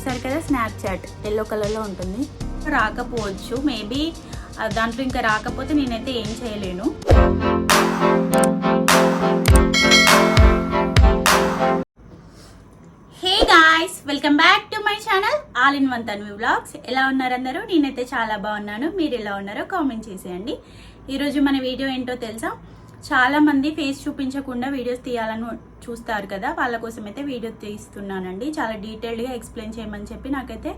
చూసారు కదా Snapchat yellow కలర్లో ఉంటుంది. రాకపోవచ్చు మేబీ దాంట్లో ఇంకా రాకపోతే నేనైతే ఏం చేయలేను. Hey guys welcome back to my channel all in one Tanvi vlogs ఎలా ఉన్నారు అందరూ? నేనైతే చాలా బాగున్నాను. మీరు ఎలా ఉన్నారో కామెంట్ చేసేయండి. ఈరోజు మన వీడియో ఏంటో తెలుసా? చాలామంది ఫేస్ చూపించకుండా వీడియోస్ తీయాలని చూస్తారు కదా వాళ్ళ కోసం అయితే వీడియో తీస్తున్నానండి. చాలా డీటెయిల్డ్గా ఎక్స్ప్లెయిన్ చేయమని చెప్పి నాకైతే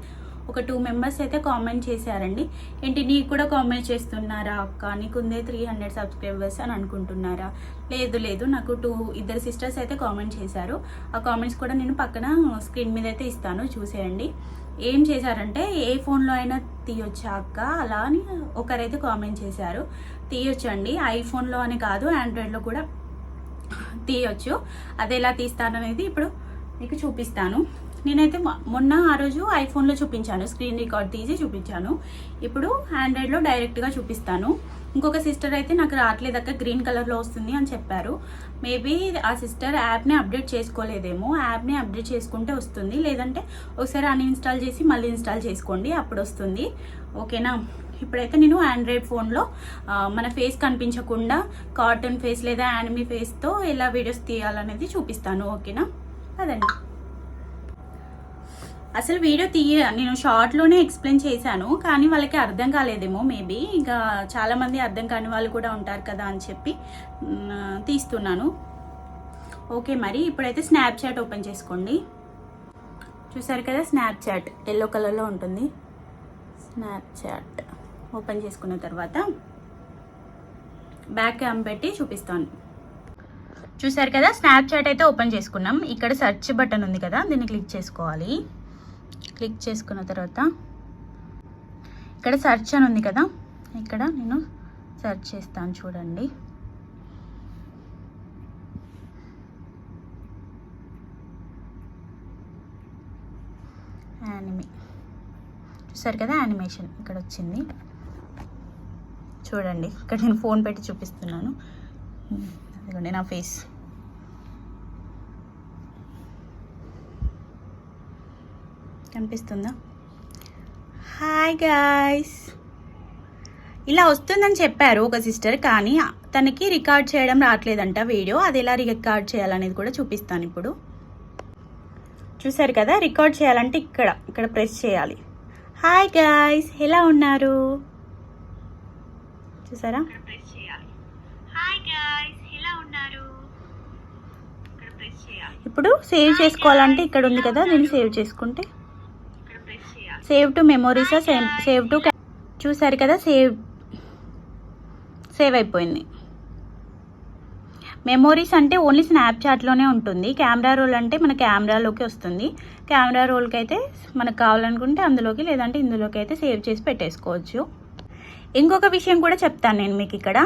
ఒక టూ మెంబర్స్ అయితే కామెంట్ చేశారండి. ఏంటి నీకు కూడా కామెంట్ చేస్తున్నారా అక్క? నీకు ఉందే త్రీ హండ్రెడ్ సబ్స్క్రైబర్స్ అని అనుకుంటున్నారా? లేదు లేదు నాకు టూ ఇద్దరు సిస్టర్స్ అయితే కామెంట్ చేశారు. ఆ కామెంట్స్ కూడా నేను పక్కన స్క్రీన్ మీద అయితే ఇస్తాను చూసేయండి. ఏం చేశారంటే ఏ ఫోన్లో అయినా తీయొచ్చాక అలా అని ఒకరైతే కామెంట్ చేశారు. తీయొచ్చండి. ఐఫోన్లో అని కాదు ఆండ్రాయిడ్లో కూడా తీయొచ్చు. అది ఎలా తీస్తాననేది ఇప్పుడు మీకు చూపిస్తాను. నేనైతే మొన్న ఆ రోజు ఐఫోన్లో చూపించాను. స్క్రీన్ రికార్డ్ తీసి చూపించాను. ఇప్పుడు ఆండ్రాయిడ్లో డైరెక్ట్గా చూపిస్తాను. ఇంకొక సిస్టర్ అయితే నాకు రావట్లేదు అక్క గ్రీన్ కలర్లో వస్తుంది అని చెప్పారు. మేబీ ఆ సిస్టర్ యాప్ని అప్డేట్ చేసుకోలేదేమో యాప్ని అప్డేట్ చేసుకుంటే వస్తుంది. లేదంటే ఒకసారి అన్ఇన్స్టాల్ చేసి మళ్ళీ ఇన్స్టాల్ చేసుకోండి అప్పుడు వస్తుంది. ఓకేనా? ఇప్పుడైతే నేను ఆండ్రాయిడ్ ఫోన్లో మన ఫేస్ కనిపించకుండా కాటన్ ఫేస్ లేదా యానిమీ ఫేస్తో ఎలా వీడియోస్ తీయాలనేది చూపిస్తాను. ఓకేనా? అదండి అసలు వీడియో తీయ నేను షార్ట్లోనే ఎక్స్ప్లెయిన్ చేశాను కానీ వాళ్ళకి అర్థం కాలేదేమో మేబీ. ఇంకా చాలామంది అర్థం కాని వాళ్ళు కూడా ఉంటారు కదా అని చెప్పి తీస్తున్నాను. ఓకే మరి ఇప్పుడైతే స్నాప్చాట్ ఓపెన్ చేసుకోండి. చూసారు కదా స్నాప్చాట్ ఎల్లో కలర్లో ఉంటుంది. స్నాప్చాట్ ఓపెన్ చేసుకున్న తర్వాత బ్యాక్ క్యామ్ పెట్టి చూపిస్తాను. చూసారు కదా స్నాప్చాట్ అయితే ఓపెన్ చేసుకున్నాం. ఇక్కడ సెర్చ్ బటన్ ఉంది కదా దీన్ని క్లిక్ చేసుకోవాలి. క్లిక్ చేసుకున్న తర్వాత ఇక్కడ సెర్చ్ అని ఉంది కదా ఇక్కడ నేను సెర్చ్ చేస్తాను చూడండి. యానిమే చూసారు కదా యానిమేషన్ ఇక్కడ వచ్చింది. చూడండి ఇక్కడ నేను ఫోన్ పెట్టి చూపిస్తున్నాను. అదిగోండి నా ఫేస్ కనిపిస్తుందా? హాయ్ గాయ్స్ ఇలా వస్తుందని చెప్పారు ఒక సిస్టర్ కానీ తనకి రికార్డ్ చేయడం రావట్లేదంట వీడియో అది ఎలా రికార్డ్ చేయాలనేది కూడా చూపిస్తాను ఇప్పుడు. చూసారు కదా? రికార్డ్ చేయాలంటే ఇక్కడ ఇక్కడ ప్రెస్ చేయాలి. హాయ్ గాయ్స్ ఎలా ఉన్నారు? చూసారా ఇప్పుడు సేవ్ చేసుకోవాలంటే ఇక్కడ ఉంది కదా? దీన్ని సేవ్ చేసుకుంటే. Save to memories save save to చూసారు కదా సేవ్ సేవ్ అయిపోయింది. మెమోరీస్ అంటే ఓన్లీ స్నాప్చాట్లోనే ఉంటుంది. కెమెరా రోల్ అంటే మన కెమెరాలోకి వస్తుంది. కెమెరా రోల్కి అయితే మనకు కావాలనుకుంటే అందులోకి లేదంటే ఇందులోకి అయితే సేవ్ చేసి పెట్టేసుకోవచ్చు. ఇంకొక విషయం కూడా చెప్తాను నేను మీకు ఇక్కడ.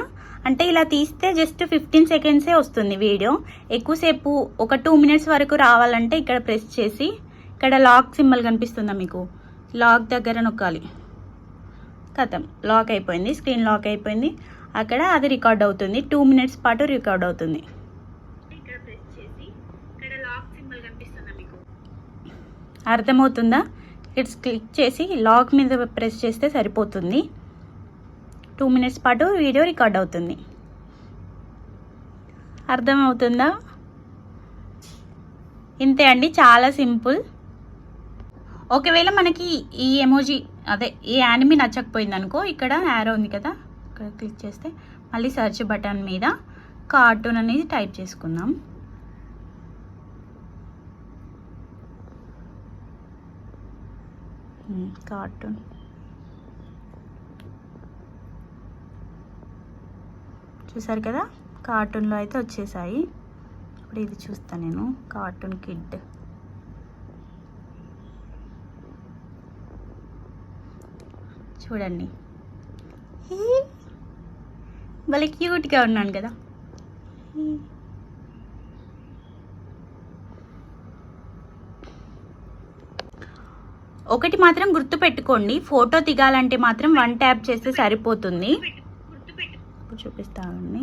అంటే ఇలా తీస్తే జస్ట్ ఫిఫ్టీన్ సెకండ్సే వస్తుంది వీడియో ఎక్కువసేపు ఒక టూ మినిట్స్ వరకు రావాలంటే ఇక్కడ ప్రెస్ చేసి ఇక్కడ లాక్ సింబల్ కనిపిస్తుందా మీకు? లాక్ దగ్గర నొక్కాలి. కథం. లాక్ అయిపోయింది. స్క్రీన్ లాక్ అయిపోయింది. అక్కడ అది రికార్డ్ అవుతుంది. టూ మినిట్స్ పాటు రికార్డ్ అవుతుంది. అర్థమవుతుందా? ఇట్స్ క్లిక్ చేసి లాక్ మీద ప్రెస్ చేస్తే సరిపోతుంది. టూ మినిట్స్ పాటు వీడియో రికార్డ్ అవుతుంది. అర్థమవుతుందా? ఇంతే అండి. చాలా సింపుల్. ఒకవేళ మనకి ఈ ఎమోజీ అదే ఈ యానిమీ నచ్చకపోయింది అనుకో ఇక్కడ యారో ఉంది కదా ఇక్కడ క్లిక్ చేస్తే మళ్ళీ సెర్చ్ బటన్ మీద కార్టూన్ అనేది టైప్ చేసుకుందాం. Hmm, కార్టూన్ చూసారు కదా? కార్టూన్లో అయితే వచ్చేసాయి. ఇప్పుడు ఇది చూస్తాను నేను. కార్టూన్ కిడ్ చూడండి. భలే క్యూట్గా ఉన్నాను కదా. ఒకటి మాత్రం గుర్తు పెట్టుకోండి. ఫోటో దిగాలంటే మాత్రం వన్ ట్యాప్ చేస్తే సరిపోతుంది. ఇప్పుడు చూపిస్తానండి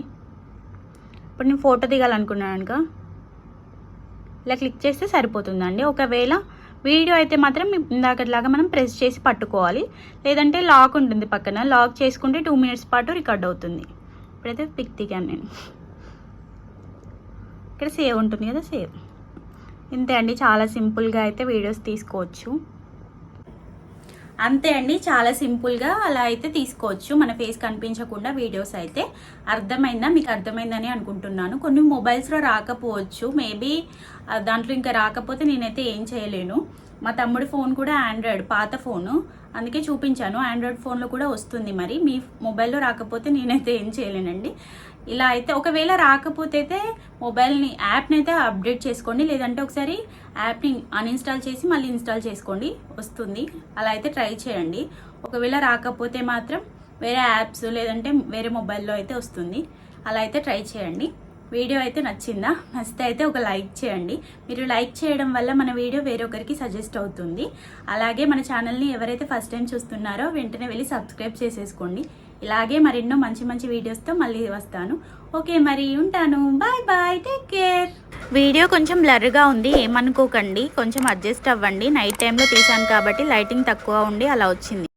ఇప్పుడు నేను ఫోటో దిగాలనుకున్నాను అనుకో. ఇలా క్లిక్ చేస్తే సరిపోతుందండి. ఒకవేళ వీడియో అయితే మాత్రం ఇందాకట్లాగా మనం ప్రెస్ చేసి పట్టుకోవాలి. లేదంటే లాక్ ఉంటుంది పక్కన. లాక్ చేసుకుంటే టూ మినిట్స్ పాటు రికార్డ్ అవుతుంది. ఇప్పుడైతే పిక్ దిగాను నేను. ఇక్కడ సేవ్ ఉంటుంది కదా సేవ్ ఇంతే అండి. చాలా సింపుల్గా అయితే వీడియోస్ తీసుకోవచ్చు. అంతే అండి చాలా సింపుల్గా అలా అయితే తీసుకోవచ్చు. మన ఫేస్ కనిపించకుండా వీడియోస్ అయితే. అర్థమైందా? మీకు అర్థమైందని అనుకుంటున్నాను. కొన్ని మొబైల్స్లో రాకపోవచ్చు. మేబీ దాంట్లో ఇంకా రాకపోతే నేనైతే ఏం చేయలేను. మా తమ్ముడి ఫోన్ కూడా ఆండ్రాయిడ్ పాత ఫోను. అందుకే చూపించాను. ఆండ్రాయిడ్ ఫోన్లో కూడా వస్తుంది మరి. మీ మొబైల్లో రాకపోతే నేనైతే ఏం చేయలేనండి. ఇలా అయితే ఒకవేళ రాకపోతే అయితే మొబైల్ని యాప్ని అయితే అప్డేట్ చేసుకోండి. లేదంటే ఒకసారి యాప్ని అన్ఇన్స్టాల్ చేసి మళ్ళీ ఇన్స్టాల్ చేసుకోండి. వస్తుంది. అలా అయితే ట్రై చేయండి. ఒకవేళ రాకపోతే మాత్రం వేరే యాప్స్ లేదంటే వేరే మొబైల్లో అయితే వస్తుంది. అలా అయితే ట్రై చేయండి. వీడియో అయితే నచ్చిందా? నచ్చితే అయితే ఒక లైక్ చేయండి. మీరు లైక్ చేయడం వల్ల మన వీడియో వేరొకరికి సజెస్ట్ అవుతుంది. అలాగే మన ఛానల్ని ఎవరైతే ఫస్ట్ టైం చూస్తున్నారో వెంటనే వెళ్ళి సబ్స్క్రైబ్ చేసేసుకోండి. ఇలాగే మరెన్నో మంచి మంచి వీడియోస్తో మళ్ళీ వస్తాను. ఓకే మరి ఉంటాను. Bye bye take care. Video కొంచెం బ్లర్గా ఉంది ఏమనుకోకండి. కొంచెం అడ్జస్ట్ అవ్వండి. నైట్ టైంలో తీసాను కాబట్టి లైటింగ్ తక్కువ ఉండి అలా వచ్చింది.